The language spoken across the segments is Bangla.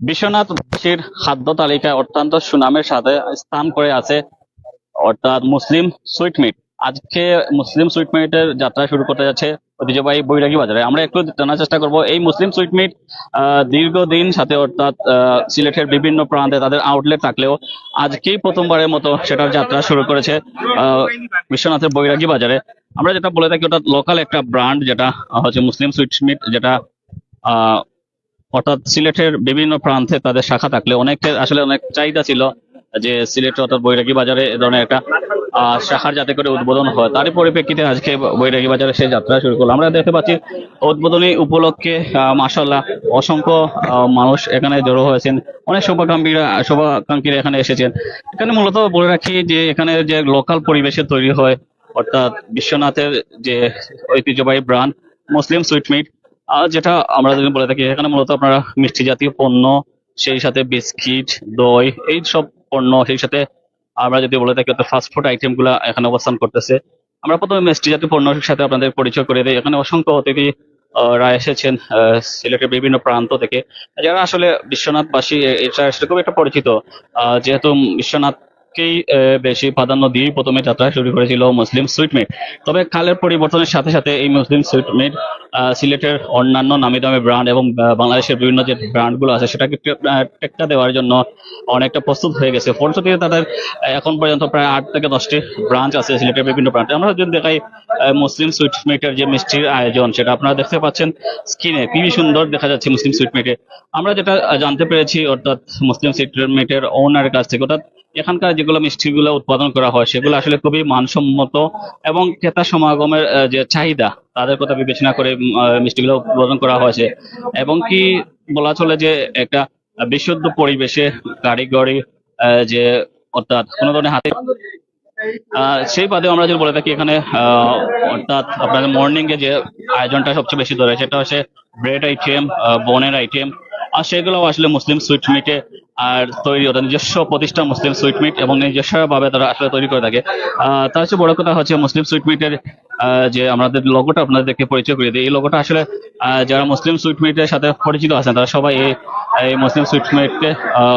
বিশ্বনাথবাসীর খাদ্য তালিকায় অত্যন্ত সুনামের সাথে স্থান করে আছে অর্থাৎ মুসলিম সুইট মিট। আজকে মুসলিম সুইট মিটের যাত্রা শুরু করতে যাচ্ছে ঐতিহ্যবাহী বৈরাগী বাজারে। আমরা একটু জানার চেষ্টা করব, এই মুসলিম সুইট মিট দীর্ঘদিন সাথে অর্থাৎ সিলেটের বিভিন্ন প্রান্তে তাদের আউটলেট থাকলেও আজকেই প্রথমবারের মতো সেটার যাত্রা শুরু করেছে বিশ্বনাথের বৈরাগী বাজারে। আমরা যেটা বলে থাকি ওটা লোকাল একটা ব্র্যান্ড যেটা হচ্ছে মুসলিম সুইট মিট, যেটা অর্থাৎ সিলেটের বিভিন্ন প্রান্তে তাদের শাখা থাকলে অনেকের আসলে অনেক চাহিদা ছিল যে সিলেট অর্থাৎ বৈরাগী বাজারে এ ধরনের একটা শাখার যাতে করে উদ্বোধন হয়। তারই পরিপ্রেক্ষিতে আজকে বৈরাগী বাজারে সেই যাত্রা শুরু করল। আমরা দেখতে পাচ্ছি উদ্বোধনী উপলক্ষে মাসাল্লাহ অসংখ্য মানুষ এখানে জড়ো হয়েছেন। অনেক শুভাকাঙ্ক্ষীরা শুভাকাঙ্ক্ষীরা এখানে এসেছেন। এখানে মূলত বলে রাখি যে এখানে যে লোকাল পরিবেশে তৈরি হয়, অর্থাৎ বিশ্বনাথের যে ঐতিহ্যবাহী ব্রান্ড মুসলিম সুইটমিট যেটা আমরা যদি বলে থাকি, এখানে মূলত আপনারা মিষ্টি জাতীয় পণ্য, সেই সাথে বিস্কিট, দই, এই সব পণ্য, সেই সাথে আমরা যদি বলে থাকি ফাস্ট ফুড আইটেমগুলা এখানে অবস্থান করতেছে। আমরা প্রথমে মিষ্টি জাতীয় পণ্যের সাথে আপনাদের পরিচয় করে দিই। এখানে অসংখ্য অতিথি রা এসেছেন সিলেটের বিভিন্ন প্রান্ত থেকে। যারা আসলে বিশ্বনাথবাসী এটা খুব একটা পরিচিত। যেহেতু বিশ্বনাথকেই আহ, বেশি প্রাধান্য দিয়ে প্রথমে যাত্রা শুরু করেছিল মুসলিম সুইটমেট তবে কালের পরিবর্তনের সাথে সাথে এই মুসলিম সুইটমেট সিলেটের অন্যান্য নামি দামি ব্র্যান্ড এবং বাংলাদেশের বিভিন্ন যে ব্র্যান্ডগুলো আছে সেটাকে টেক্কা দেওয়ার জন্য অনেকটা প্রস্তুত হয়ে গেছে। ফলশ্রুতিতে তাদের এখন পর্যন্ত প্রায় আট থেকে দশটি ব্রাঞ্চ আছে সিলেটের বিভিন্ন ব্রাঞ্চে। আমরা যদি দেখাই মুসলিম সুইটমেটের যে মিষ্টির আয়োজন সেটা আপনারা দেখতে পাচ্ছেন স্ক্রিনে। খুবই সুন্দর দেখা যাচ্ছে মুসলিম সুইটমেটে আমরা যেটা জানতে পেরেছি অর্থাৎ মুসলিম সুইটমেটের ওনারের কাছ থেকে অর্থাৎ এখানকার যেগুলো মিষ্টিগুলো উৎপাদন করা হয়, সেগুলো আসলে খুবই মানসম্মত এবং ক্রেতা সমাগমের যে চাহিদা, তাদের কথা বিবেচনা করে মিষ্টিগুলো উৎপাদন করা হয়েছে। এবং কি বলা চলে যে একটা বিশুদ্ধ পরিবেশে কারিগরি যে অর্থাৎ কোনো ধরনের হাতে সেই বাদেও আমরা যদি বলে থাকি এখানে অর্থাৎ আপনাদের মর্নিং এ যে আয়োজনটা সবচেয়ে বেশি ধরে, সেটা হচ্ছে ব্রেড আইটেম বনের আইটেম আর সেগুলো আসলে মুসলিম সুইট মিটে আর তৈরি ওদের নিজস্ব প্রতিষ্ঠান মুসলিম সুইট মিট এবং নিজস্ব ভাবে তারা আসলে তৈরি করে থাকে। তার চেয়ে বড় কথা হচ্ছে মুসলিম সুইট মিটের যে আমাদের লোগোটা আপনাদেরকে পরিচয় করে দিই। এই লোগোটা আসলে যারা মুসলিম সুইট মিটের সাথে পরিচিত আছেন, তারা সবাই এই মুসলিম সুইট মিটকে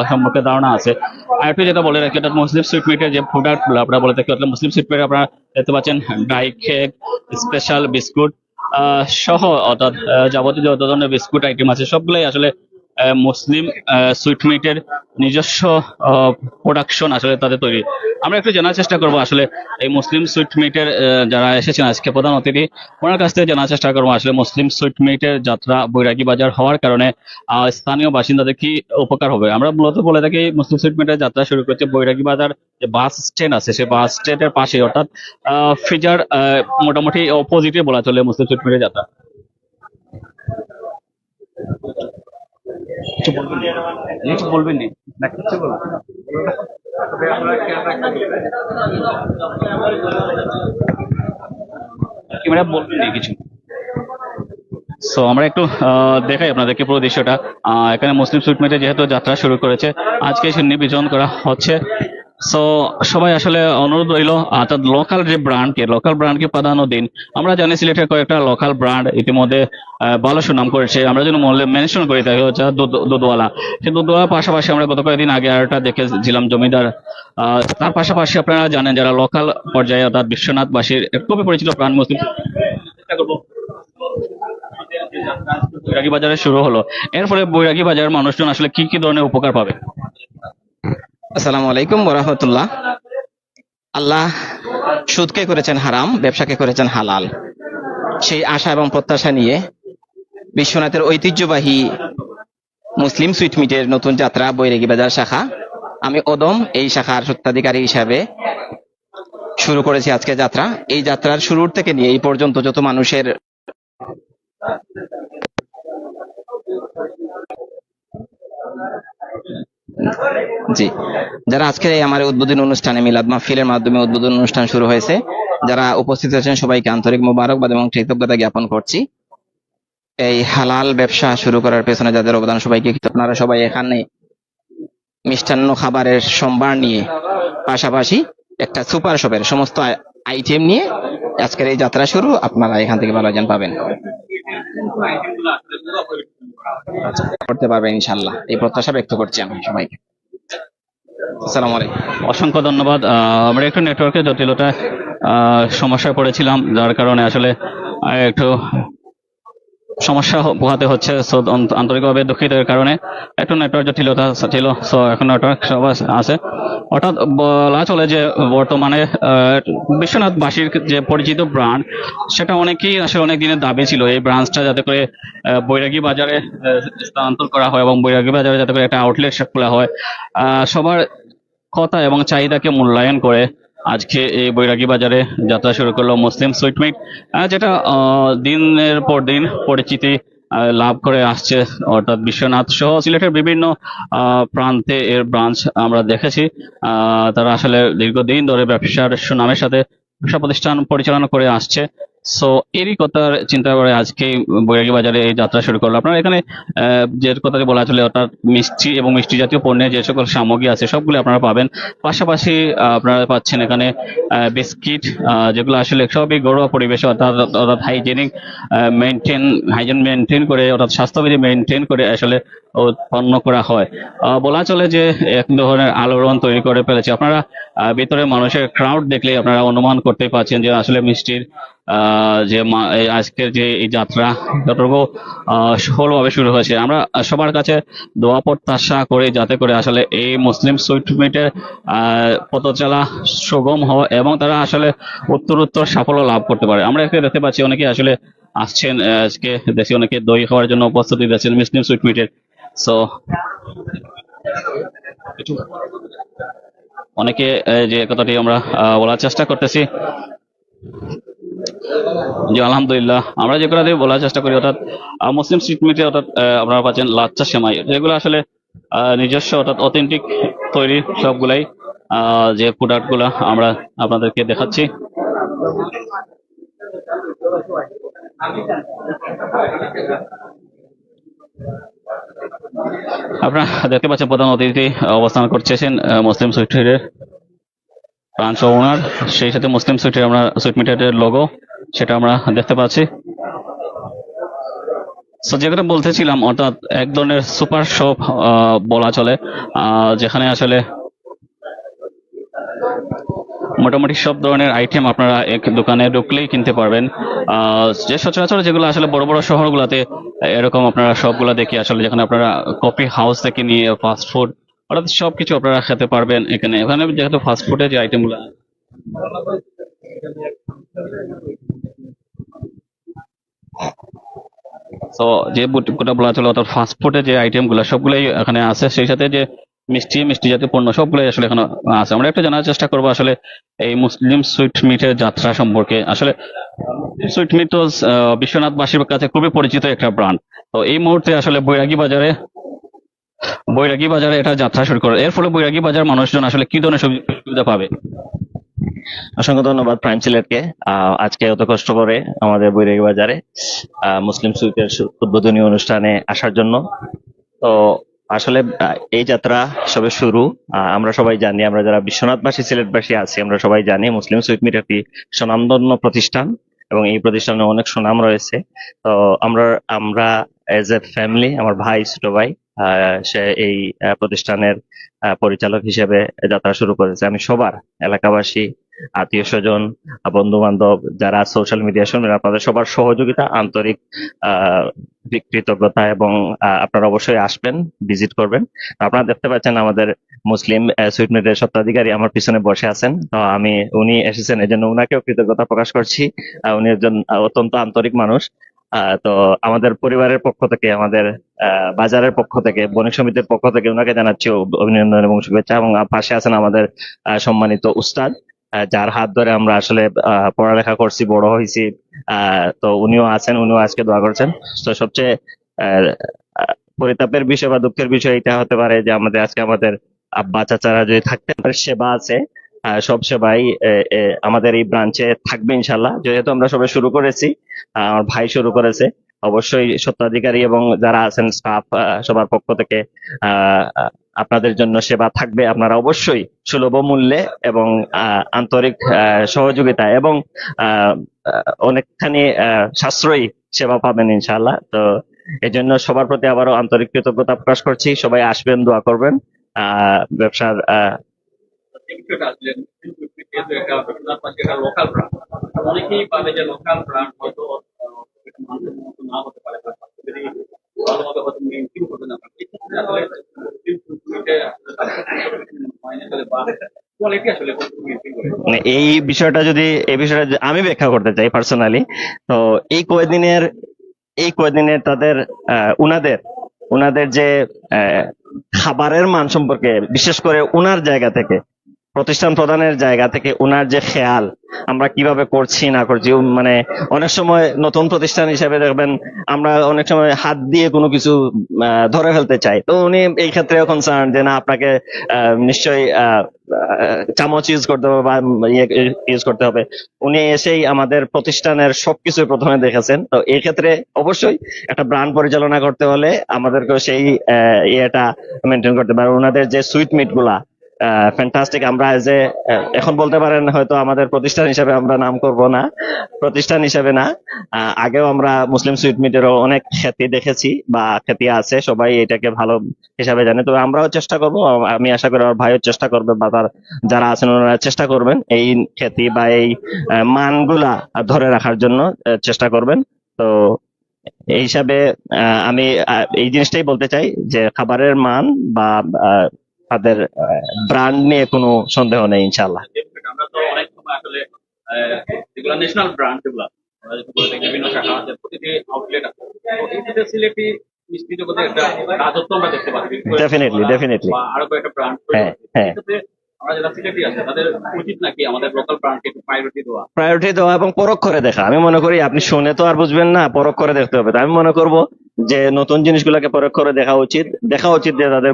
সম্পর্কে ধারণা আছে। আর একটু যেটা বলে রাখি অর্থাৎ মুসলিম সুইট মিটের যে প্রোডাক্ট আপনারা বলে থাকি, অর্থাৎ মুসলিম সুইট মিট আপনারা দেখতে পাচ্ছেন ড্রাই কেক স্পেশাল বিস্কুট সহ অর্থাৎ যাবতীয় যত ধরনের বিস্কুট আইটেম আছে, সবগুলাই আসলে মুসলিম সুইট মিটের নিজস্ব প্রোডাকশন আসলে তাদের তৈরি। আমরা একটু জানার চেষ্টা করব আসলে এই মুসলিম সুইট মিটের যারা এসেছেন আজকে প্রধান অতিথি, ওনার কাছ থেকে জানার চেষ্টা করব আসলে মুসলিম সুইট মিটের যাত্রা বৈরাগী বাজার হওয়ার কারণে স্থানীয় বাসিন্দাদের কি উপকার হবে? আমরা মূলত বলে থাকি মুসলিম সুইট মিটের যাত্রা শুরু করেছে বৈরাগী বাজার যে বাস স্ট্যান্ড আছে সেই বাস স্ট্যান্ডের পাশে অর্থাৎ ফিজার মোটামুটি অপোজিটে বলা চলে মুসলিম সুইট মিটের যাত্রা। কিছু বলবেন কিছু বলবেন নি। না কিছু বলবেন কি বলবেন কিছু? সো আমরা একটু আহ, দেখাই আপনাদেরকে পুরো দৃশ্যটা। আহ, এখানে মুসলিম সুইটমেটে যেহেতু যাত্রা শুরু করেছে আজকে নিবেদন করা হচ্ছে। সো সবাই আসলে অনুরোধ রইল অর্থাৎ লোকাল যে ব্র্যান্ডকে লোকাল ব্র্যান্ডকে প্রাধান্য দিন। আমরা জানি সিলেটের কয়েকটা লোকাল ব্র্যান্ড ইতিমধ্যে ভালো সুনাম করেছে। আমরা যেন মেনশন করি তাকে হচ্ছে দুধওয়ালা। সেই দুধওয়ালার পাশাপাশি আমরা গত কয়েকদিন আগে আরেকটা দেখেছিলাম জমিদার। তার পাশাপাশি আপনারা জানেন যারা লোকাল পর্যায়ে, অর্থাৎ বিশ্বনাথবাসীর খুবই পরিচিত প্রাণ মুসলিম। বৈরাগী বাজারে শুরু হলো। এরপরে বৈরাগী বাজারের মানুষজন আসলে কি কি ধরনের উপকার পাবে? আসসালামু আলাইকুম বরাহমতুল্লাহ আল্লাহ সুদকে করেছেন হারাম, ব্যবসাকে করেছেন হালাল। সেই আশা এবং প্রত্যাশা নিয়ে বিশ্বনাথের ঐতিহ্যবাহী মুসলিম সুইট মিটের নতুন যাত্রা বৈরাগী বাজার শাখা। আমি ওদম, এই শাখার সত্ত্বাধিকারী হিসাবে শুরু করেছি আজকে যাত্রা। এই যাত্রার শুরুর থেকে নিয়ে এই পর্যন্ত যত মানুষের জি। যারা আজকে আমার উদ্বোধন অনুষ্ঠানে মিলাদ মাহফিলের মাধ্যমে উদ্বোধন অনুষ্ঠান শুরু হয়েছে, যারা উপস্থিত আছেন, সবাইকে আন্তরিক মোবারকবাদ এবং কৃতজ্ঞতা জ্ঞাপন করছি। এই হালাল ব্যবসা শুরু করার পেছনে যাদের অবদান, সবাইকে আপনারা সবাই এখানে মিষ্টান্ন খাবারের সম্ভার নিয়ে পাশাপাশি একটা সুপার শপের সমস্ত আইটেম নিয়ে আজকের এই যাত্রা শুরু। আপনারা এখান থেকে ভালো জন পাবেন। করতে পারবেন ইনশাল্লাহ এই প্রত্যাশা ব্যক্ত করছি আমি সবাইকে। আসসালামু আলাইকুম। অসংখ্য ধন্যবাদ। আমরা একটু নেটওয়ার্কের জটিলতা আহ, সমস্যায় পড়েছিলাম যার কারণে আসলে একটু সমস্যা পোহাতে হচ্ছে। আন্ত- আন্তরিকভাবে দুঃখিত এর কারণে। একটু নেটওয়ার্ক জটিলতা ছিল সো এখন নেটওয়ার্ক সব আছে। অর্থাৎ বলা চলে যে বর্তমানে বিশ্বনাথবাসীর যে পরিচিত ব্রান্ড সেটা অনেকেই আসলে অনেক দিনের দাবি ছিল। এই ব্রাঞ্চটা যাতে করে বৈরাগী বাজারে স্থানান্তর করা হয় এবং বৈরাগী বাজারে যাতে করে একটা আউটলেট খোলা হয়। সবার কথা এবং চাহিদাকে মূল্যায়ন করে আজকে এই বৈরাগী বাজারে যাত্রা শুরু করল মুসলিম সুইটমিট যেটা দিনের পর দিন পরিচিতি লাভ করে আসছে অর্থাৎ বিশ্বনাথ সহ সিলেটের বিভিন্ন প্রান্তে এর ব্রাঞ্চ আমরা দেখেছি। তারা আসলে দীর্ঘদিন ধরে ব্যবসার সুনামের সাথে ব্যবসা প্রতিষ্ঠান পরিচালনা করে আসছে। সো এরই কথার চিন্তা করে আজকে বৈরাগী বাজারে এই যাত্রা শুরু করল। আপনারা এখানে যে কথাটি বলা চলে অর্থাৎ মিষ্টি এবং মিষ্টি জাতীয় পণ্যের যে সকল সামগ্রী আছে, সবগুলো আপনারা পাবেন। পাশাপাশি আপনারা পাচ্ছেন এখানে বিস্কিট যেগুলো আসলে সবই ঘরোয়া পরিবেশে, অর্থাৎ অর্থাৎ হাইজেনিক মেনটেন হাইজেন মেনটেন করে, অর্থাৎ স্বাস্থ্যবিধি মেনটেন করে আসলে উৎপন্ন করা হয়। বলা চলে যে এক ধরনের আলোড়ন তৈরি করে ফেলেছে। আপনারা ভিতরে মানুষের ক্রাউড দেখলে আপনারা অনুমান করতে পারছেন যে আসলে মিষ্টির যে আজকের যে এই যাত্রা, যতটুকু সফলভাবে শুরু হয়েছে। আমরা সবার কাছে দোয়া, প্রত্যাশা করে যাতে করে আসলে এই মুসলিম সুইট মিটের পথচলা সুগম হয় এবং তারা আসলে উত্তরোত্তর সাফল্য লাভ করতে পারে। আমরা এখানে দেখতে পাচ্ছি অনেকে আসলে আসছেন আজকে দেশে অনেকে দই খাওয়ার জন্য প্রস্তুতি দিয়েছেন মুসলিম সুইট মিটের সো অনেকে যে কথাটি আমরা বলার চেষ্টা করতেছি। জি আলহামদুলিল্লাহ, আমরা যে কথা দিয়ে বলার চেষ্টা করি, অর্থাৎ মুসলিম স্ট্রিট মিটে অর্থাৎ আপনারা পাচ্ছেন লাচ্চা সেমাই। যেগুলো আসলে নিজস্ব, অর্থাৎ অথেন্টিক তৈরি সবগুলাই যে প্রোডাক্টগুলা আমরা আপনাদেরকে দেখাচ্ছি। আপনারা দেখতে পাচ্ছেন প্রধান অতিথি অবস্থান করছেন মুসলিম সুইটের ব্রাঞ্চ ওনার। সেই সাথে মুসলিম সুইটের আমরা সুইট মিটারের লোগো সেটা আমরা দেখতে পাচ্ছি। সো যেটা বলতেছিলাম, অর্থাৎ এক ধরনের সুপার শপ বলা চলে যেখানে আসলে মোটামুটি সব ধরনের আইটেম আপনারা এক দোকানে ঢুকলেই কিনতে পারবেন। যে সচরাচর যেগুলো আসলে বড় বড় শহরগুলোতে এরকম আপনারা সবগুলা দেখি আসলে যেখানে আপনারা কফি হাউস থেকে নিয়ে ফাস্ট ফুড অর্থাৎ সবকিছু আপনারা খেতে পারবেন এখানে। এখানে যেহেতু ফাস্ট ফুডের যে আইটেমগুলো তো যে বুটিকটা বলা চলে অর্থাৎ ফাস্ট ফুডের যে আইটেমগুলো সবগুলোই এখানে আছে। সেই সাথে যে মিষ্টি মিষ্টি জাতীয় পণ্য সবগুলোই আসলে এখানে আছে। আমরা একটু জানার চেষ্টা করব আসলে এই মুসলিম সুইট মিটের যাত্রা সম্পর্কে। আসলে সুইট মিট বিশ্বনাথবাসীর কাছে খুবই পরিচিত একটা ব্র্যান্ড। তো এই মুহূর্তে আসলে বৈরাগী বাজারে বৈরাগী বাজারে এটা যাত্রা শুরু করে। এর ফলে বৈরাগী বাজার মানুষজন আসলে কি ধরনের সুবি- সুবিধা পাবে? অসংখ্য ধন্যবাদ প্রাইম সিলেটকে আজকে এত কষ্ট করে আমাদের বৈরাগী বাজারে মুসলিম সুইটের উদ্বোধনী অনুষ্ঠানে আসার জন্য। তো আসলে এই যাত্রা সবে শুরু। আমরা সবাই জানি, আমরা যারা বিশ্বনাথবাসী, সিলেটবাসী আছি, আমরা সবাই জানি মুসলিম সুইট মিট একটি স্বনামধন্য প্রতিষ্ঠান এবং এই প্রতিষ্ঠানে অনেক সুনাম রয়েছে। তো আমরা আমরা এজ এ ফ্যামিলি আমার ভাই, ছোট ভাই সে এই প্রতিষ্ঠানের পরিচালক হিসেবে যাত্রা শুরু করেছে। আমি সবার এলাকাবাসী আত্মীয় স্বজন বন্ধু বান্ধব যারা সোশ্যাল মিডিয়া শুনবেন, আপনাদের সবার সহযোগিতা আন্তরিক কৃতজ্ঞতা এবং আপনারা অবশ্যই আসবেন ভিজিট করবেন। আপনারা দেখতে পাচ্ছেন আমাদের মুসলিম সুইটমেটের সত্ত্বাধিকারী আমার পিছনে বসে আছেন। তো আমি, উনি এসেছেন এই জন্য উনাকেও কৃতজ্ঞতা প্রকাশ করছি। উনি একজন অত্যন্ত আন্তরিক মানুষ। তো আমাদের পরিবারের পক্ষ থেকে, আমাদের বাজারের পক্ষ থেকে, বণিক সমিতির পক্ষ থেকে ওনাকে জানাচ্ছি অভ- অভিনন্দন এবং শুভেচ্ছা। এবং পাশে আছেন আমাদের সম্মানিত উস্তাদ। যার হাত ধরে আমরা আসলে পড়ালেখা করছি, বড় হয়েছি তো উনিও আছেন, উনিও আজকে দোয়া করছেন। তো সবচেয়ে পরিতাপের বিষয় বা দুঃখের বিষয় এটা হতে পারে যে আমাদের, আজকে আমাদের আব্বা চাচারা যদি থাকতেন তার সেবা আছে। সব সেবাই আমাদের এই ব্রাঞ্চে থাকবে ইনশাল্লাহ যেহেতু আমরা সবে শুরু করেছি আমার ভাই শুরু করেছে, অবশ্যই সত্ত্বাধিকারী এবং যারা আছেন স্টাফ সবার পক্ষ থেকে আপনাদের জন্য সেবা থাকবে। আপনারা অবশ্যই সুলভ মূল্যে এবং আন্তরিক সহযোগিতা এবং অনেকখানি সাশ্রয়ী সেবা পাবেন ইনশাআল্লাহ। তো এই জন্য সবার প্রতি আবারও আন্তরিক কৃতজ্ঞতা প্রকাশ করছি। সবাই আসবেন, দোয়া করবেন। ব্যবসার অনেকেই পাবে যে লোকাল হয়তো না হতে পারে মানে এই বিষয়টা যদি, এই বিষয়টা আমি ব্যাখ্যা করতে চাই পার্সোনালি তো এই কয়দিনের এই কয়দিনের তাদের উনাদের উনাদের যে খাবারের মান সম্পর্কে, বিশেষ করে উনার জায়গা থেকে প্রতিষ্ঠান প্রদানের জায়গা থেকে ওনার যে খেয়াল, আমরা কীভাবে করছি, না করছি মানে অনেক সময় নতুন প্রতিষ্ঠান হিসেবে দেখবেন আমরা অনেক সময় হাত দিয়ে কোনো কিছু ধরে ফেলতে চাই। তো উনি এই ক্ষেত্রে কনসার্ন যে না, আপনাকে নিশ্চয়ই চামচ ইউজ করতে হবে বা ইয়ে ইউজ করতে হবে। উনি এসেই আমাদের প্রতিষ্ঠানের সবকিছু প্রথমে দেখেছেন। তো এই ক্ষেত্রে অবশ্যই একটা ব্র্যান্ড পরিচালনা করতে হলে আমাদেরকে সেই ইয়েটা মেনটেন করতে পারে ওনাদের যে সুইট মিটগুলা ফ্যান্টাস্টিক আমরা যে এখন বলতে পারেন হয়তো আমাদের প্রতিষ্ঠান হিসেবে আমরা নাম করব না। প্রতিষ্ঠান হিসেবে না। আগেও আমরা মুসলিম সুইট মিটেরও অনেক খ্যাতি দেখেছি বা খ্যাতি আছে, সবাই এটাকে ভালো হিসাবে জানে। তো আমরাও চেষ্টা করব, আমি আশা করি আমার ভাইও চেষ্টা করবে বা তার যারা আছেন ওনারা চেষ্টা করবেন এই খ্যাতি বা এই মানগুলা ধরে রাখার জন্য চেষ্টা করবেন। তো এই হিসাবে আমি এই জিনিসটাই বলতে চাই যে খাবারের মান বা তাদের ব্র্যান্ড নিয়ে কোনো সন্দেহ নেই ইনশাল্লাহ আমরা তো অনেক সময় আসলে আহ, যেগুলো ন্যাশনাল ব্র্যান্ড যেগুলো বিভিন্ন শাখা আছে প্রতিটি আউটলেট আছে তো এই যে সিলেটি মিষ্টি জগতে একটা রাজত্ব আমরা দেখতে পাচ্ছি Definitely, definitely. আরও কয়েকটা ব্র্যান্ড হ্যাঁ, হ্যাঁ। করে দেখা। আপনি উচিত। দেখা উচিত যে তাদের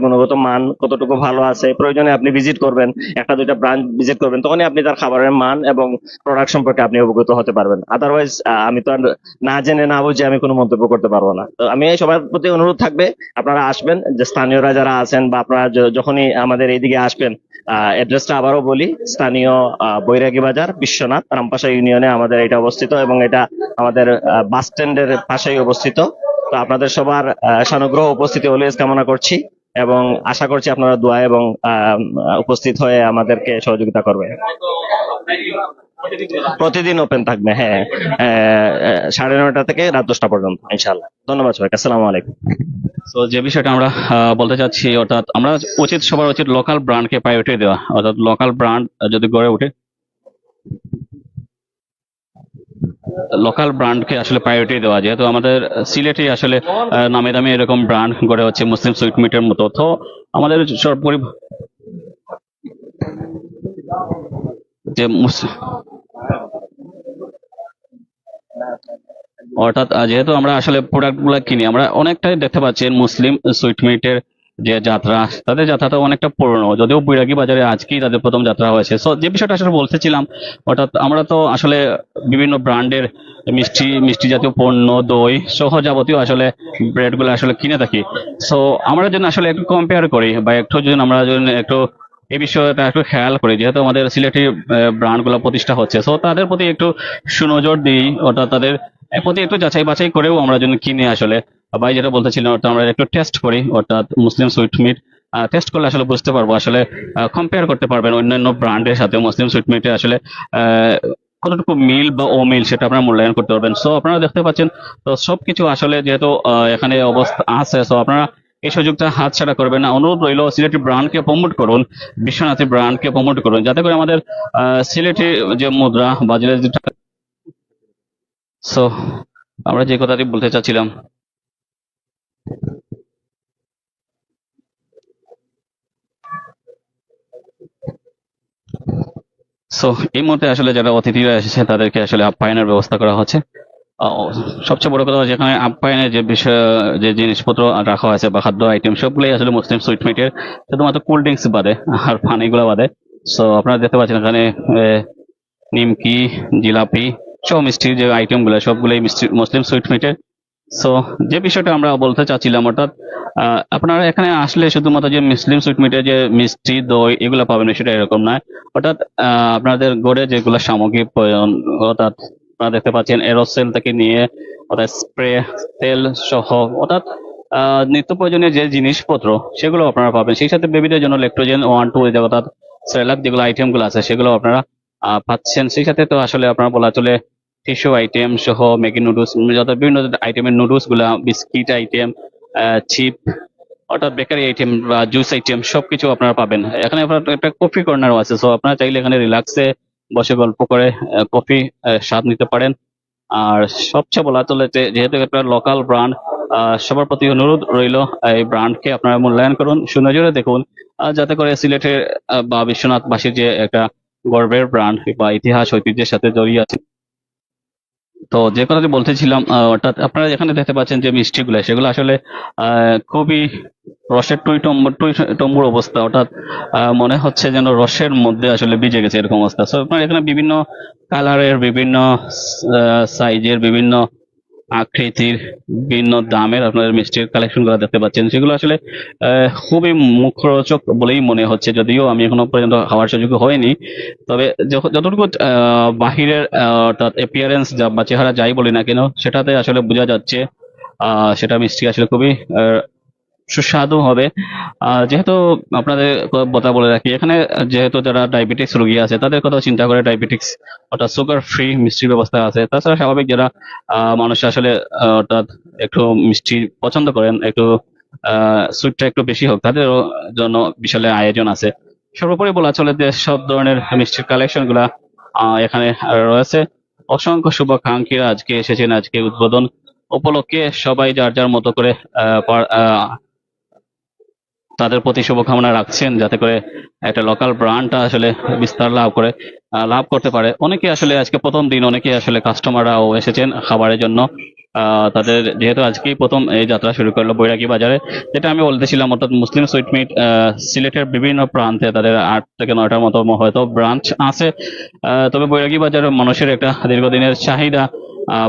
প্রয়োজনে আপনি ভিজিট করবেন, একটা দুইটা ব্রাঞ্চ ভিজিট করবেন, তখনই আপনি তার খাবারের মান এবং প্রোডাক্ট সম্পর্কে আপনি অবগত হতে পারবেন। আদারওয়াইজ আমি তো আর না জেনে না বুঝে আমি কোনো মন্তব্য করতে পারব না। তো আমি সবার প্রতি অনুরোধ থাকবে, আপনারা আসবেন, যে স্থানীয়রা যারা আছেন বা আপনারা যখনই আমাদের এইদিকে আসবেন অ্যাড্রেসটা আবারও বলি, স্থানীয় বৈরাগী বাজার, বিশ্বনাথ, রামপাশা ইউনিয়নে আমাদের এটা অবস্থিত এবং এটা আমাদের বাস স্ট্যান্ডের পাশেই অবস্থিত। তো আপনাদের সবার সানুগ্রহ উপস্থিতি হলে কামনা করছি। এবং আশা করছি আপনারা দোয়া এবং উপস্থিত হয়ে আমাদেরকে সহযোগিতা এই প্রতিদিন ওপেন থাকবে হ্যাঁ আহ, সাড়ে নয়টা থেকে রাত দশটা পর্যন্ত ইনশাল্লাহ ধন্যবাদ সবাইকে আসসালামু আলাইকুম। তো যে বিষয়টা আমরা বলতে চাচ্ছি অর্থাৎ আমরা উচিত সবার উচিত লোকাল ব্র্যান্ডকে প্রায়োরিটি দেওয়া অর্থাৎ লোকাল ব্র্যান্ড যদি গড়ে ওঠে। লোকাল ব্র্যান্ডকে আসলে প্রায়োরিটি দেওয়া, যেহেতু আমাদের সিলেটে আসলে নামে দামি এরকম ব্র্যান্ড গড়ে হচ্ছে মুসলিম সুইট মিটের মতো। তো আমাদের সর্বোপরি যে অর্থাৎ যেহেতু আমরা আসলে প্রোডাক্টগুলা কিনি, আমরা অনেকটাই দেখতে পাচ্ছি মুসলিম সুইটমিটের যে যাত্রা, তাদের যাত্রাটা অনেকটা পুরনো। যদিও বৈরাগী বাজারে আজকেই তাদের প্রথম যাত্রা হয়েছে। সো যে বিষয়টা আসলে বলতেছিলাম, অর্থাৎ আমরা তো আসলে বিভিন্ন ব্র্যান্ডের মিষ্টি মিষ্টি জাতীয় পণ্য, দই সহ যাবতীয় আসলে ব্রেডগুলো আসলে কিনে থাকি। সো আমরা যদি আসলে একটু কম্পেয়ার করি বা একটু যদি আমরা যদি একটু এই বিষয়টা একটু খেয়াল করি, যেহেতু আমাদের সিলেটি ব্র্যান্ডগুলো প্রতিষ্ঠা হচ্ছে। সো তাদের প্রতি একটু সুনজর দিই, অর্থাৎ তাদের প্রতি একটু যাচাই বাছাই করেও আমরা যেন কিনে আসলে ভাই যেটা বলতেছিলাম অর্থাৎ আমরা একটু টেস্ট করি, অর্থাৎ মুসলিম সুইট মিট টেস্ট করলে আসলে বুঝতে পারব আসলে কম্পেয়ার করতে পারবেন অন্যান্য ব্র্যান্ডের সাথে মুসলিম সুইট মিটে আসলে কতটুকু মিল বা অমিল সেটা আপনারা মূল্যায়ন করতে পারবেন। সো আপনারা দেখতে পাচ্ছেন, তো সবকিছু আসলে যেহেতু এখানে অবস্থা আছে সো আপনারা এই সুযোগটা হাতছাড়া করবেন না। অনুরোধ রইল, সিলেটি ব্র্যান্ডকে প্রমোট করুন, বিশ্বনাথী ব্র্যান্ডকে প্রমোট করুন, যাতে করে আমাদের সিলেটি যে মুদ্রা বা সো আমরা যে কথাটি বলতে চাচ্ছিলাম। সো এই মুহূর্তে আসলে যারা অতিথিরা এসেছে তাদেরকে আসলে আপ্যায়নের ব্যবস্থা করা হচ্ছে। সবচেয়ে বড় কথা যেখানে আপ্যায়নের যে বিষয়, যে জিনিসপত্র রাখা হয়েছে বা খাদ্য আইটেম সবগুলোই আসলে মুসলিম সুইট মিটের শুধুমাত্র কোল্ড ড্রিঙ্কস বাদে, আর পানিগুলো বাদে। সো আপনারা দেখতে পাচ্ছেন এখানে নিমকি, জিলাপি, সব মিষ্টির যে আইটেমগুলো সবগুলোই মুসলিম সুইট মিটের সো যে বিষয়টা আমরা বলতে চাচ্ছিলাম, অর্থাৎ আপনারা এখানে আসলে শুধুমাত্র যে মুসলিম সুইট মিটের যে মিষ্টি, দই, এগুলো পাবেন, সেটা এরকম নয়। অর্থাৎ আপনাদের গড়ে যেগুলো সামগ্রী প্রয়োজন, অর্থাৎ আপনারা দেখতে পাচ্ছেন এরোসেল থেকে নিয়ে অর্থাৎ স্প্রে, তেল সহ অর্থাৎ নিত্য প্রয়োজনীয় যে জিনিসপত্র, সেগুলো আপনারা পাবেন। সেই সাথে বেবিদের জন্য লেকট্রোজেন ওয়ান, টু অর্থাৎ সেলাক যেগুলো আইটেমগুলো আছে, সেগুলো আপনারা পাচ্ছেন। সেই সাথে তো আসলে আপনারা বলা চলে টিস্যু আইটেম সহ, ম্যাগি নুডলস, যত বিভিন্ন আইটেমের নুডলসগুলা বিস্কিট আইটেম চিপ, অর্থাৎ বেকারি আইটেম বা জুস আইটেম, সবকিছু আপনারা পাবেন। এখানে আপনার একটা কফি কর্নারও আছে, সো আপনারা চাইলে এখানে রিল্যাক্সে বসে গল্প করে কফি স্বাদ নিতে পারেন। আর সবচেয়ে বলা চলে যেহেতু একটা লোকাল ব্র্যান্ড সবার প্রতি অনুরোধ রইল এই ব্র্যান্ডকে আপনারা মূল্যায়ন করুন, সুনজরে দেখুন যাতে করে সিলেটের বা বিশ্বনাথবাসীর যে একটা গর্বের ব্র্যান্ড বা ইতিহাস, ঐতিহ্যের সাথে জড়িয়ে আছে। তো যে কথা যে বলতেছিলাম অর্থাৎ আপনারা এখানে দেখতে পাচ্ছেন যে মিষ্টিগুলো, সেগুলো আসলে খুবই রসের টুই টম্বুর টুই টম্বুর অবস্থা, অর্থাৎ মনে হচ্ছে যেন রসের মধ্যে আসলে ভিজে গেছে এরকম অবস্থা। সো আপনার এখানে বিভিন্ন কালারের বিভিন্ন সাইজের বিভিন্ন আকৃতির বিভিন্ন দামের আপনাদের মিষ্টির কালেকশনগুলো দেখতে পাচ্ছেন। সেগুলো আসলে খুবই মুখরোচক বলেই মনে হচ্ছে। যদিও আমি এখনও পর্যন্ত হওয়ার সুযোগ হয়নি তবে যতটুকু বাহিরের অর্থাৎ অ্যাপিয়ারেন্স যা বা চেহারা যাই বলি না কেন সেটাতে আসলে বোঝা যাচ্ছে আহ, সেটা মিষ্টি আসলে খুবই সুস্বাদু হবে। আহ, যেহেতু আপনাদের কথা বলে রাখি এখানে যেহেতু যারা ডায়াবেটিক্স রোগী আছে তাদের কথা চিন্তা করে ডায়াবেটিক্স অর্থাৎ সুগার ফ্রি মিষ্টির ব্যবস্থা আছে। তাছাড়া স্বাভাবিক যারা মানুষ আসলে অর্থাৎ একটু মিষ্টি পছন্দ করেন একটু সুইটটা একটু বেশি হোক তাদের জন্য বিশাল আয়োজন আছে। সর্বোপরি বলা চলে যে সব ধরনের মিষ্টির কালেকশনগুলা এখানে রয়েছে। অসংখ্য শুভাকাঙ্ক্ষীরা আজকে এসেছেন আজকে উদ্বোধন উপলক্ষে সবাই যার যার মতো করে তাদের প্রতি শুভকামনা রাখছেন যাতে করে একটা লোকাল ব্র্যান্ডটা আসলে বিস্তার লাভ করে লাভ করতে পারে। অনেকে আসলে আজকে প্রথম দিন অনেকে আসলে কাস্টমাররাও এসেছেন খাবারের জন্য। তাদের যেহেতু আজকেই প্রথম এই যাত্রা শুরু করল বৈরাগী বাজারে, যেটা আমি বলতেছিলাম, অর্থাৎ মুসলিম সুইটমিট সিলেটের বিভিন্ন প্রান্তে তাদের আট থেকে নয়টার মতো হয়তো ব্রাঞ্চ আছে। তবে বৈরাগী বাজারে মানুষের একটা দীর্ঘদিনের চাহিদা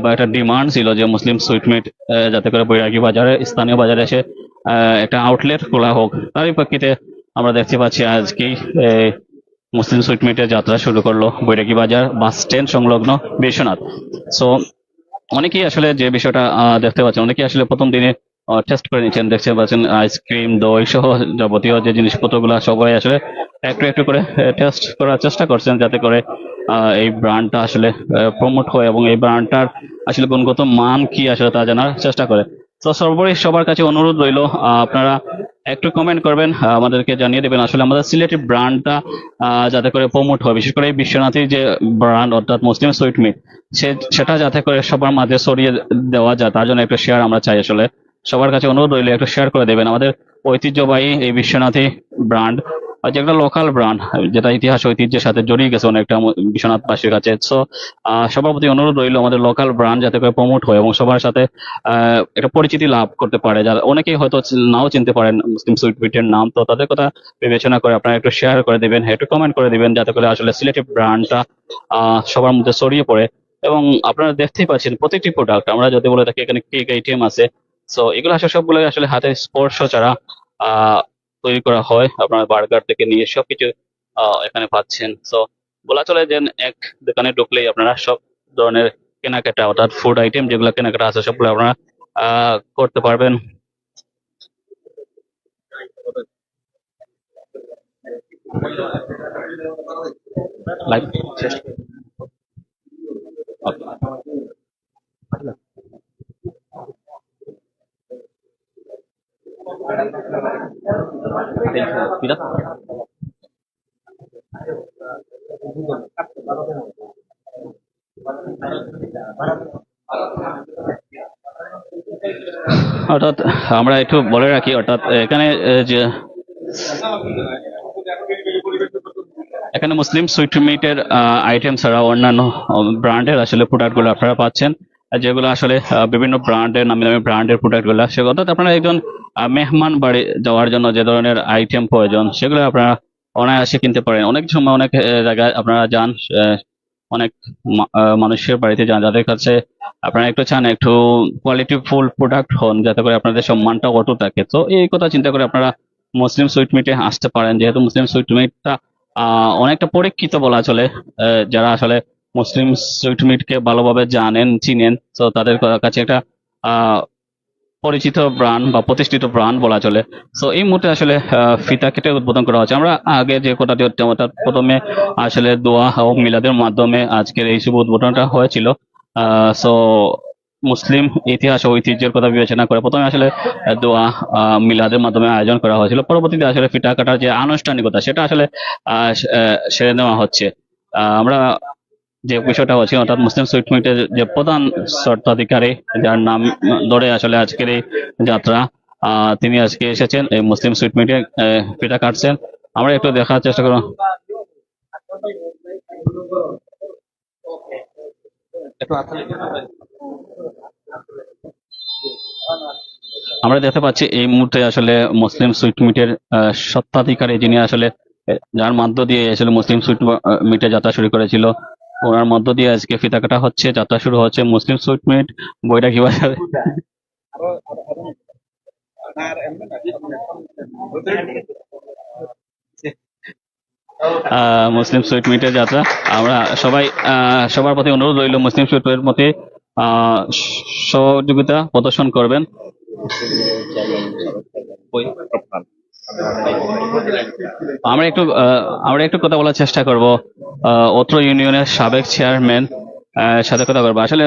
বা একটা ডিমান্ড ছিল যে মুসলিম সুইটমিট যাতে করে বৈরাগী বাজারে, স্থানীয় বাজারে এসে একটা আউটলেট খোলা হোক। তারই প্রেক্ষিতে আমরা দেখতে পাচ্ছি আজকেই মুসলিম সুইটমিটের যাত্রা শুরু করল বৈরাগী বাজার বাস স্ট্যান্ড সংলগ্ন বিশ্বনাথ। সো অনেকেই আসলে যে বিষয়টা দেখতে পাচ্ছেন, অনেকেই আসলে প্রথম দিনে টেস্ট করে নিচ্ছেন। দেখতে পাচ্ছেন আইসক্রিম দই সহ যাবতীয় যে জিনিসপত্রগুলো সবাই আসলে একটু একটু করে টেস্ট করার চেষ্টা করছেন যাতে করে এই ব্র্যান্ডটা আসলে প্রমোট হয় এবং এই ব্র্যান্ডটার আসলে গুণগত মান কি আসলে তা জানার চেষ্টা করে। তো সর্বোপরি সবার কাছে অনুরোধ রইল আপনারা একটু কমেন্ট করবেন আমাদেরকে জানিয়ে দেবেন। আসলে আমাদের সিলেটি ব্র্যান্ডটা যাতে করে প্রমোট হয়, বিশেষ করে এই বিশ্বনাথী যে ব্র্যান্ড অর্থাৎ মুসলিম সুইট মিট সেটা যাতে করে সবার মাঝে সরিয়ে দেওয়া যায়, তার জন্য একটা শেয়ার আমরা চাই আসলে। সবার কাছে অনুরোধ রইলে, একটু শেয়ার করে দেবেন। আমাদের ঐতিহ্যবাহী এই বিশ্বনাথী ব্র্যান্ড যেটা লোকাল ব্র্যান্ড যেটা ইতিহাস ঐতিহ্যের সাথে জড়িয়ে গেছে অনেকটা ম- বিশ্বনাথবাসীর কাছে। সো সবার প্রতি অনুরোধ রইল আমাদের লোকাল ব্র্যান্ড যাতে করে প্রমোট হয় এবং সবার সাথে আহ, একটা পরিচিতি লাভ করতে পারে। যারা অনেকেই হয়তো নাও চিনতে পারেন মুসলিম সুইট বিটের নাম। তো তাদের কথা বিবেচনা করে আপনারা একটু শেয়ার করে দিবেন একটু কমেন্ট করে দিবেন যাতে করে আসলে সিলেটের ব্র্যান্ডটা সবার মধ্যে ছড়িয়ে পড়ে। এবং আপনারা দেখতেই পাচ্ছেন প্রত্যেকটি প্রোডাক্ট আমরা যদি বলে থাকি এখানে কেক আইটেম আছে। সো এগুলো আসলে সবগুলো আসলে হাতে স্পর্শ ছাড়া আহ, তৈরি করা হয়, আপনার বার্গার থেকে নিয়ে সবকিছু এখানে পাচ্ছেন। সো বলা চলে যে এক দোকানে ঢুকলেই আপনারা সব ধরনের কেনাকাটা, অর্থাৎ ফুড আইটেম যেগুলো কেনাকাটা আছে, সবগুলো আপনারা করতে পারবেন। লাইভ শেষ অর্থাৎ আমরা একটু বলে রাখি, অর্থাৎ এখানে যে এখানে মুসলিম সুইট মিটের আইটেম ছাড়া অন্যান্য ব্র্যান্ডের আসলে প্রোডাক্টগুলো আপনারা পাচ্ছেন, যেগুলো আসলে বিভিন্ন ব্র্যান্ডের নামি দামি ব্র্যান্ডের প্রোডাক্টগুলো সেগুলো অর্থাৎ আপনারা একজন মেহমান বাড়ি যাওয়ার জন্য যে ধরনের আইটেম প্রয়োজন, সেগুলো আপনারা অনায়াসে কিনতে পারেন। অনেক সময়, অনেক জায়গায় আপনারা যান অনেক মানুষের বাড়িতে যান, যাদের কাছে আপনারা একটু চান, একটু কোয়ালিটি ফুল প্রোডাক্ট হন, যাতে করে আপনাদের সম্মানটা অটুট থাকে। তো এই কথা চিন্তা করে আপনারা মুসলিম সুইট মিটে আসতে পারেন। যেহেতু মুসলিম সুইট মিটটা অনেকটা পরীক্ষিত বলা চলে যারা আসলে মুসলিম সুইট মিটকে ভালোভাবে জানেন, চিনেন, তো তাদের কাছে একটা পরিচিত ব্রান্ড বা প্রতিষ্ঠিত ব্রান্ড বলা চলে। তো এই মুহূর্তে আসলে ফিতা কেটে উদ্বোধন করা হচ্ছে। আমরা আগে যে কথাটি হচ্ছে অর্থাৎ প্রথমে আসলে দোয়া ও মিলাদের মাধ্যমে আজকের এই শুভ উদ্বোধনটা হয়েছিল। সো মুসলিম ইতিহাস ও ঐতিহ্যের কথা বিবেচনা করে প্রথমে আসলে দোয়া মিলাদের মাধ্যমে আয়োজন করা হয়েছিল। পরবর্তীতে আসলে ফিতা কাটার যে আনুষ্ঠানিকতা, সেটা আসলে সেরে নেওয়া হচ্ছে। আমরা যে বিষয়টা হচ্ছে অর্থাৎ মুসলিম সুইট মিটের যে প্রধান শর্তাধিকারী যার নাম ধরে আসলে আজকের এই যাত্রা তিনি আজকে এসেছেন এই মুসলিম সুইট মিটে আহ, ফিতা কাটছেন। আমরা একটু দেখার চেষ্টা করব। আমরা দেখতে পাচ্ছি এই মুহূর্তে আসলে মুসলিম সুইট মিটের আহ, স্বত্বাধিকারী যিনি আসলে যার মধ্য দিয়ে আসলে মুসলিম সুইট মিটে যাত্রা শুরু করেছিল ওনার মধ্য দিয়ে আজকে ফিতা কাটা হচ্ছে যাত্রা শুরু হচ্ছে মুসলিম সুইট মিট বৈরাগী বাজারে আহ, মুসলিম সুইট মিটের যাত্রা। আমরা সবাই সবার প্রতি অনুরোধ রইল মুসলিম সুইট মিটের প্রতি আহ, সহযোগিতা প্রদর্শন করবেন। আমরা একটু আমরা একটু কথা বলার চেষ্টা করব। অত্র ইউনিয়নের সাবেক চেয়ারম্যান সাথে কথা বলব। আসলে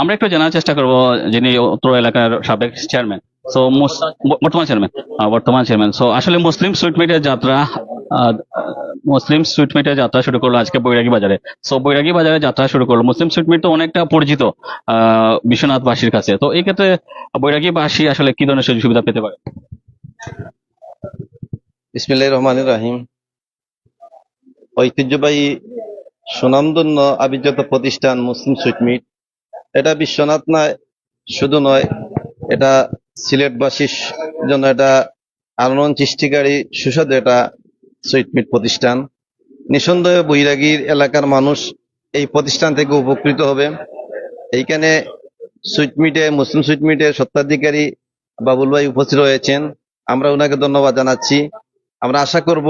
আমরা একটু জানার চেষ্টা করব যিনি অত্র এলাকার সাবেক চেয়ারম্যান। সো বর্তমান চেয়ারম্যান। বর্তমান চেয়ারম্যান। সো আসলে মুসলিম সুইটমিটের যাত্রা মুসলিম সুইটমিটের যাত্রা শুরু করল আজকে বৈরাগী বাজারে। সো বৈরাগী বাজারে যাত্রা শুরু করল। মুসলিম সুইটমিট তো অনেকটা পরিচিত বিশ্বনাথবাসীর কাছে। তো এই ক্ষেত্রে বৈরাগীবাসী আসলে কি ধরনের সুযোগ সুবিধা পেতে পারে? ইসমিল্লাহ রহমান রাহিম। ঐতিহ্যবাহী সুনামধন্য আবির্যত প্রতিষ্ঠান মুসলিম সুইটমিট এটা বিশ্বনাথ নয়, শুধু নয়, এটা সিলেটবাসীর জন্য এটা আলোড়ন সৃষ্টিকারী সুস্বাদু এটা সুইটমিট প্রতিষ্ঠান। নিঃসন্দেহে বৈরাগীর এলাকার মানুষ এই প্রতিষ্ঠান থেকে উপকৃত হবে। এইখানে সুইটমিটে মুসলিম সুইটমিটের সত্ত্বাধিকারী বাবুল ভাই উপস্থিত রয়েছেন আমরা ওনাকে ধন্যবাদ জানাচ্ছি। আমরা আশা করব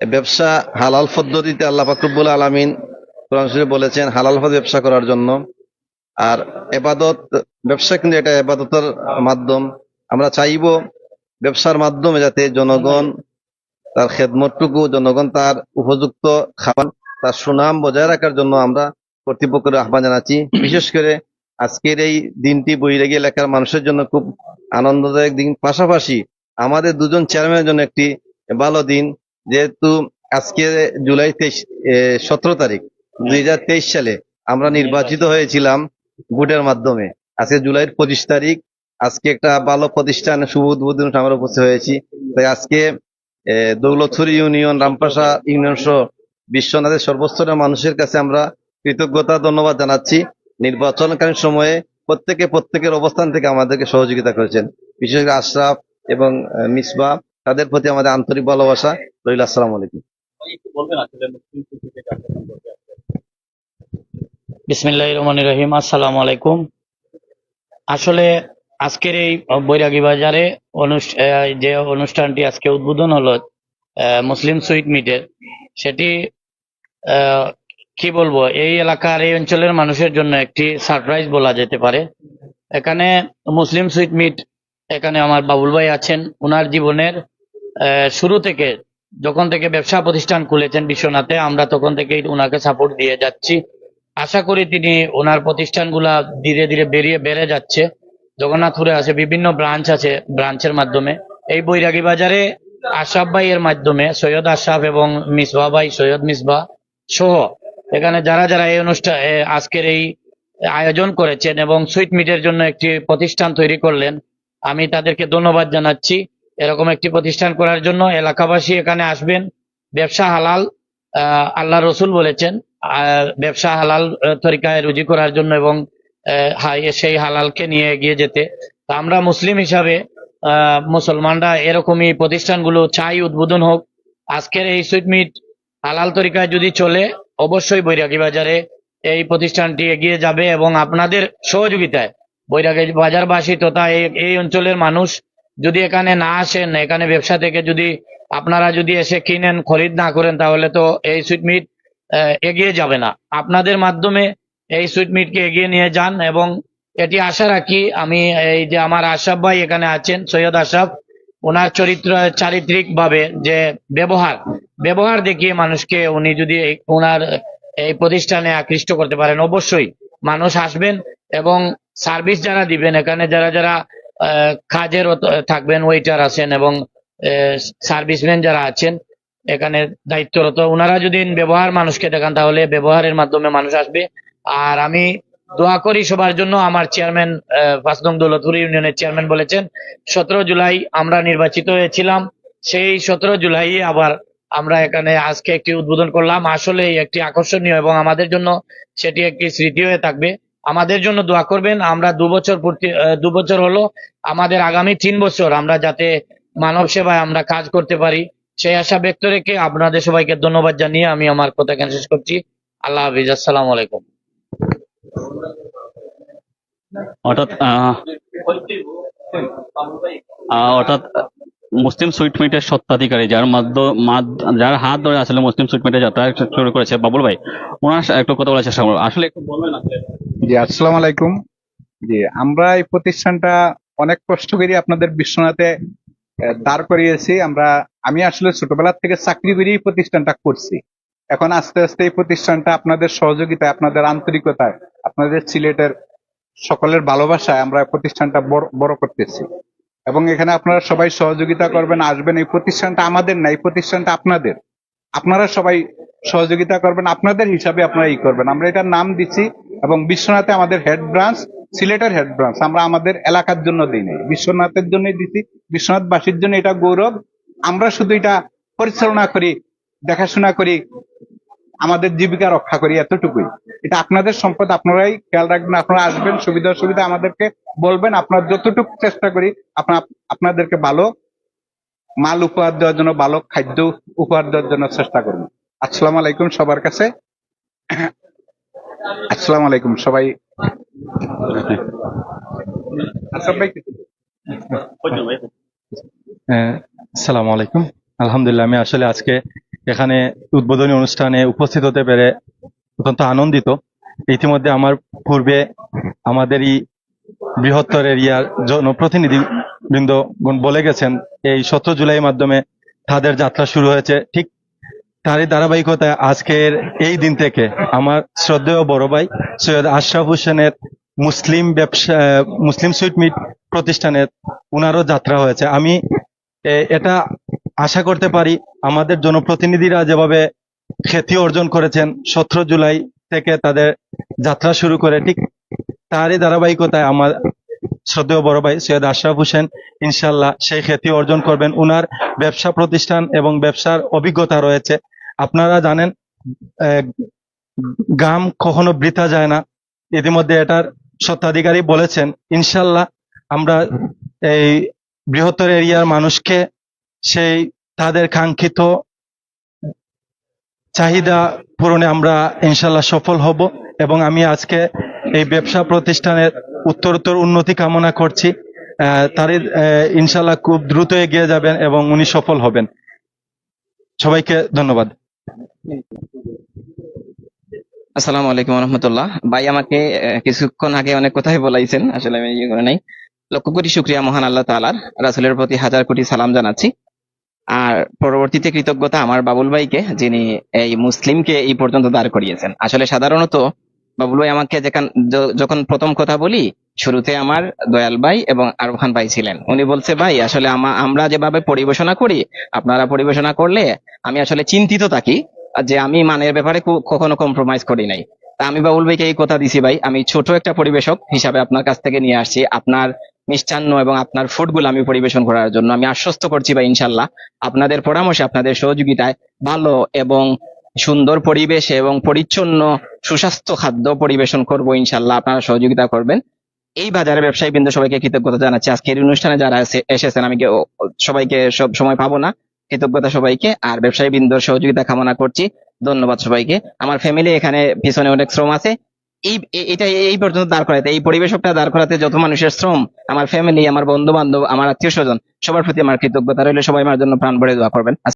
ব্যবসা হালাল পদ্ধতিতে আল্লাহ ফাকরুল আলমিন বলেছেন, হালাল পথে ব্যবসা করার জন্য। আর এবাদত, ব্যবসা কিন্তু এটা এবাদতের মাধ্যম। আমরা চাইব ব্যবসার মাধ্যমে যাতে জনগণ তার খেদমতটুকু জনগণ তার উপযুক্ত খাবার, তার সুনাম বজায় রাখার জন্য আমরা কর্তৃপক্ষের আহ্বান জানাচ্ছি। বিশেষ করে আজকের এই দিনটি বৈরাগী এলাকার মানুষের জন্য খুব আনন্দদায়ক দিন। পাশাপাশি আমাদের দুজন চেয়ারম্যানের জন্য একটি ভালো দিন, যেহেতু আজকে জুলাই তেইশ সতেরো তারিখ, দুই হাজার তেইশ সালে আমরা নির্বাচিত হয়েছিলাম ভোটের মাধ্যমে। আজকে জুলাইয়ের পঁচিশ তারিখ, আজকে একটা ভালো প্রতিষ্ঠান, শুভ উদ্বোধন আমরা উপস্থিত হয়েছি। তাই আজকে দৌলতপুর ইউনিয়ন, রামপাশা ইউনিয়ন সহ বিশ্বনাথের সর্বস্তরের মানুষের কাছে আমরা কৃতজ্ঞতা, ধন্যবাদ জানাচ্ছি। নির্বাচনকালীন সময়ে প্রত্যেকে প্রত্যেকের অবস্থান থেকে আমাদেরকে সহযোগিতা করেছেন। বিশেষ করে আশরাফ এবং মিসবা, তাদের প্রতি আমাদের আন্তরিক ভালোবাসা। রইল, আসসালাম আলাইকুম। বিসমিল্লাহ রহমান রহিম। আসসালামু আলাইকুম। আসলে আজকের এই বৈরাগী বাজারে যে অনুষ্ঠানটি আজকে উদ্বোধন হলো মুসলিম সুইট মিটের, সেটি কি বলব, এই এলাকার, এই অঞ্চলের মানুষের জন্য একটি সারপ্রাইজ বলা যেতে পারে। এখানে মুসলিম সুইট মিট, এখানে আমার বাবুল ভাই আছেন ওনার জীবনের শুরু থেকে, যখন থেকে ব্যবসা প্রতিষ্ঠান খুলেছেন বিশ্বনাথে, আমরা তখন থেকেই ওনাকে সাপোর্ট দিয়ে যাচ্ছি। আশা করি তিনি ওনার প্রতিষ্ঠানগুলা ধীরে ধীরে বেরিয়ে, বেড়ে যাচ্ছে। জগন্নাথপুরে আছে, বিভিন্ন ব্রাঞ্চ আছে ব্রাঞ্চের মাধ্যমে। এই বৈরাগী বাজারে আশরাফ ভাইয়ের মাধ্যমে, সৈয়দ আশরাফ এবং মিসবা ভাই, সৈয়দ মিসবা সহ। এখানে যারা যারা এই অনুষ্ঠান আজকের এই আয়োজন করেছেন এবং সুইট মিটের জন্য একটি প্রতিষ্ঠান তৈরি করলেন, আমি তাদেরকে ধন্যবাদ জানাচ্ছি। এরকম একটি প্রতিষ্ঠান করার জন্য এলাকাবাসী এখানে আসবেন। ব্যবসা হালাল আল্লাহ রসুল বলেছেন ব্যবসা হালাল তরিকায় রুজি করার জন্য এবং সেই হালালকে নিয়ে এগিয়ে যেতে। আমরা মুসলিম হিসাবে মুসলমানরা এরকমই প্রতিষ্ঠানগুলো চাই, উদ্বোধন হোক। আজকের এই সুইট মিট হালাল তরিকায় যদি চলে, অবশ্যই বৈরাগী বাজারে এই প্রতিষ্ঠানটি এগিয়ে যাবে এবং আপনাদের সহযোগিতায় বৈরাগী বাজারবাসী তথা এই অঞ্চলের মানুষ যদি এখানে না আসেন, এখানে ব্যবসা থেকে যদি আপনারা যদি এসে কিনেন, খরিদ না করেন, তাহলে তো এই সুইটমিট এগিয়ে যাবে না। আপনাদের মাধ্যমে এই সুইটমিটকে এগিয়ে নিয়ে যান এবং এটি আশা রাখি আমি এই যে আমার আশরাফ ভাই এখানে আছেন, সৈয়দ আশরাফ ওনার চরিত্র চারিত্রিক ভাবে যে ব্যবহার ব্যবহার দেখিয়ে মানুষকে উনি যদি ওনার এই প্রতিষ্ঠানে আকৃষ্ট করতে পারেন, অবশ্যই মানুষ আসবেন এবং সার্ভিস যারা দিবেন, এখানে যারা যারা কাজের থাকবেন ওয়েটার আছেন এবং সার্ভিসম্যান যারা আছেন, এখানে দায়িত্বরত ওনারা যদি ব্যবহার মানুষকে দেখান তাহলে ব্যবহারের মাধ্যমে মানুষ আসবে। আর আমি দোয়া করি সবার জন্য আমার চেয়ারম্যান নং দৌলতপুর ইউনিয়নের চেয়ারম্যান বলেছেন, সতেরো জুলাই আমরা নির্বাচিত হয়েছিলাম। সেই সতেরো জুলাই আবার আমরা এখানে আজকে একটি উদ্বোধন করলাম। আসলে একটি আকর্ষণীয় এবং আমাদের জন্য সেটি একটি স্মৃতি হয়ে থাকবে। আমাদের জন্য দোয়া করবেন, আমরা দু বছর পূর্তি দু বছর হলো আমাদের আগামী তিন বছর আমরা যাতে মানব সেবায় আমরা কাজ করতে পারি। সেই আশা ব্যক্ত রেখে আপনাদের সবাইকে ধন্যবাদ জানিয়ে আমি আমার কথা শেষ করছি। আল্লাহ হাফিজ, আসসালামু আলাইকুম। অর্থাৎ অর্থাৎ, মুসলিম সুইটমিটের সত্ত্বাধিকারী যার মাধ্যম যার হাত ধরে আসলে মুসলিম সুইটমিটের যাত্রা শুরু করেছে। বাবুল ভাই, ওনার একটু কথা করব আসলে একটু বলবেন জি, আসসালামু আলাইকুম। জি, আমরা এই প্রতিষ্ঠানটা অনেক কষ্ট করে আপনাদের বিশ্বনাথে দাঁড় করিয়েছি। আমরা, আমি আসলে ছোটবেলা থেকে চাকরি এই প্রতিষ্ঠানটা করছি। এখন আস্তে আস্তে এই প্রতিষ্ঠানটা আপনাদের সহযোগিতায়, আপনাদের আন্তরিকতায়, আপনাদের সিলেটের সকলের ভালোবাসায় আমরা প্রতিষ্ঠানটা বড় করতেছি। এবং এখানে আপনারা সবাই সহযোগিতা করবেন, আসবেন। এই প্রতিষ্ঠানটা আমাদের না, এই প্রতিষ্ঠানটা আপনাদের। আপনারা সবাই সহযোগিতা করবেন, আপনাদের হিসাবে আপনারা ই করবেন। আমরা এটার নাম দিচ্ছি এবং বিশ্বনাথে আমাদের হেড ব্রাঞ্চ সিলেটের হেড ব্রাঞ্চ আমরা আমাদের এলাকার জন্য দিই নাই। বিশ্বনাথের জন্যই দিচ্ছি বিশ্বনাথবাসীর জন্য এটা গৌরব। আমরা শুধু এটা পরিচালনা করি দেখাশোনা করি আমাদের জীবিকা রক্ষা করি এতটুকুই। এটা আপনাদের সম্পদ আপনারাই খেয়াল রাখবেন আপনারা আসবেন সুবিধা অসুবিধা আমাদেরকে বলবেন আপনার যতটুকু চেষ্টা করি আপনার আপনাদেরকে ভালো মাল উপহার দেওয়ার জন্য ভালো খাদ্য উপহার দেওয়ার জন্য চেষ্টা করব। আসসালাম আলাইকুম সবার কাছে। আসসালামু আলাইকুম সবাই? হ্যাঁ, আসসালামু আলাইকুম। আলহামদুলিল্লাহ আমি আসলে আজকে এখানে উদ্বোধনী অনুষ্ঠানে উপস্থিত হতে পেরে অত্যন্ত আনন্দিত। ইতিমধ্যে আমার পূর্বে আমাদের এই বৃহত্তর এরিয়ার জনপ্রতিনিধি বৃন্দ বলে গেছেন, এই সতেরো জুলাই মাধ্যমে তাদের যাত্রা শুরু হয়েছে। ঠিক তারই ধারাবাহিকতায় আজকের এই দিন থেকে আমার শ্রদ্ধেয় বড় ভাই সৈয়দ আশরাফ হোসেনের মুসলিম ব্যবসা, মুসলিম সুইট মিট প্রতিষ্ঠানের উনারও যাত্রা হয়েছে। আমি এটা আশা করতে পারি আমাদের জনপ্রতিনিধিরা যেভাবে খ্যাতি অর্জন করেছেন, সতেরো জুলাই থেকে তাদের যাত্রা শুরু করে, ঠিক তারই ধারাবাহিকতায় আমার শ্রদ্ধেয় বড় ভাই সৈয়দ আশরাফ হোসেন ইনশাল্লাহ সেই খ্যাতি অর্জন করবেন। উনার ব্যবসা প্রতিষ্ঠান এবং ব্যবসার অভিজ্ঞতা রয়েছে। আপনারা জানেন গাম কখনো বৃথা যায় না। ইতিমধ্যে এটার স্বত্বাধিকারী বলেছেন ইনশাল্লাহ আমরা এই বৃহত্তর এরিয়ার মানুষকে সেই তাদের কাঙ্ক্ষিত চাহিদা পূরণে আমরা ইনশাল্লাহ সফল হব এবং আমি আজকে এই ব্যবসা প্রতিষ্ঠানের উত্তরোত্তর উন্নতি কামনা করছি। তারই ইনশাল্লাহ খুব দ্রুত এগিয়ে যাবেন এবং উনি সফল হবেন। সবাইকে ধন্যবাদ। আসসালামু আলাইকুম রহমতুল্লাহ ভাই আমাকে কিছুক্ষণ আগে অনেক কথাই বলাইছেন, আসলে আমি নাই। লক্ষ কোটি শুক্রিয়া মহান আল্লাহ তাআলার, রাসূলের প্রতি হাজার কোটি সালাম জানাচ্ছি। আর পরবর্তীতে কৃতজ্ঞতা আমার বাবুল ভাইকে, যিনি এই মুসলিমকে এই পর্যন্ত দাঁড় করিয়েছেন। আসলে সাধারণত বাবুল ভাই আমাকে যেখান যখন প্রথম কথা বলি, শুরুতে আমার দয়াল ভাই এবং আরফান ভাই ছিলেন। উনি বলছে, ভাই, আসলে আমরা যেভাবে পরিবেশনা করি, আপনারা পরিবেশনা করলে আমি আসলে চিন্তিত থাকি যে আমি মানের ব্যাপারে কখনো কম্প্রোমাইজ করি নাই। তা আমি বাবুল ভাইকে এই কথা দিছি, ভাই, আমি ছোট একটা পরিবেশক হিসাবে আপনার কাছ থেকে নিয়ে আসছি। আপনার মিষ্টান্ন এবং আপনার ফুডগুলো আমি পরিবেশন করার জন্য আমি আশ্বস্ত করছি বা ইনশাল্লাহ। আপনাদের পরামর্শে, আপনাদের সহযোগিতায় ভালো এবং সুন্দর পরিবেশে এবং পরিচ্ছন্ন, সুস্বাস্থ্য খাদ্য পরিবেশন করব, ইনশাল্লাহ। আপনারা সহযোগিতা করবেন। এই বাজারে ব্যবসায়ী বৃন্দ সবাইকে কৃতজ্ঞতা জানাচ্ছি। আজকের অনুষ্ঠানে যারা এসেছেন, আমি সবাইকে সব সময় পাবো না। কৃতজ্ঞতা সবাইকে। আর ব্যবসায়ী বৃন্দর সহযোগিতা কামনা করছি। ধন্যবাদ সবাইকে। আমার ফ্যামিলি এখানে, পিছনে অনেক শ্রম আছে। এই এটা এই পর্যন্ত দাঁড় করাতে এই পরিবেশকটা দাঁড় করাতে যত মানুষের শ্রম, আমার ফ্যামিলি আমার বন্ধু বান্ধব আমার আত্মীয় স্বজন, সবার প্রতি আমার কৃতজ্ঞতা রইলে। সবাই আমার জন্য প্রাণ ভরে দোয়া করবেন।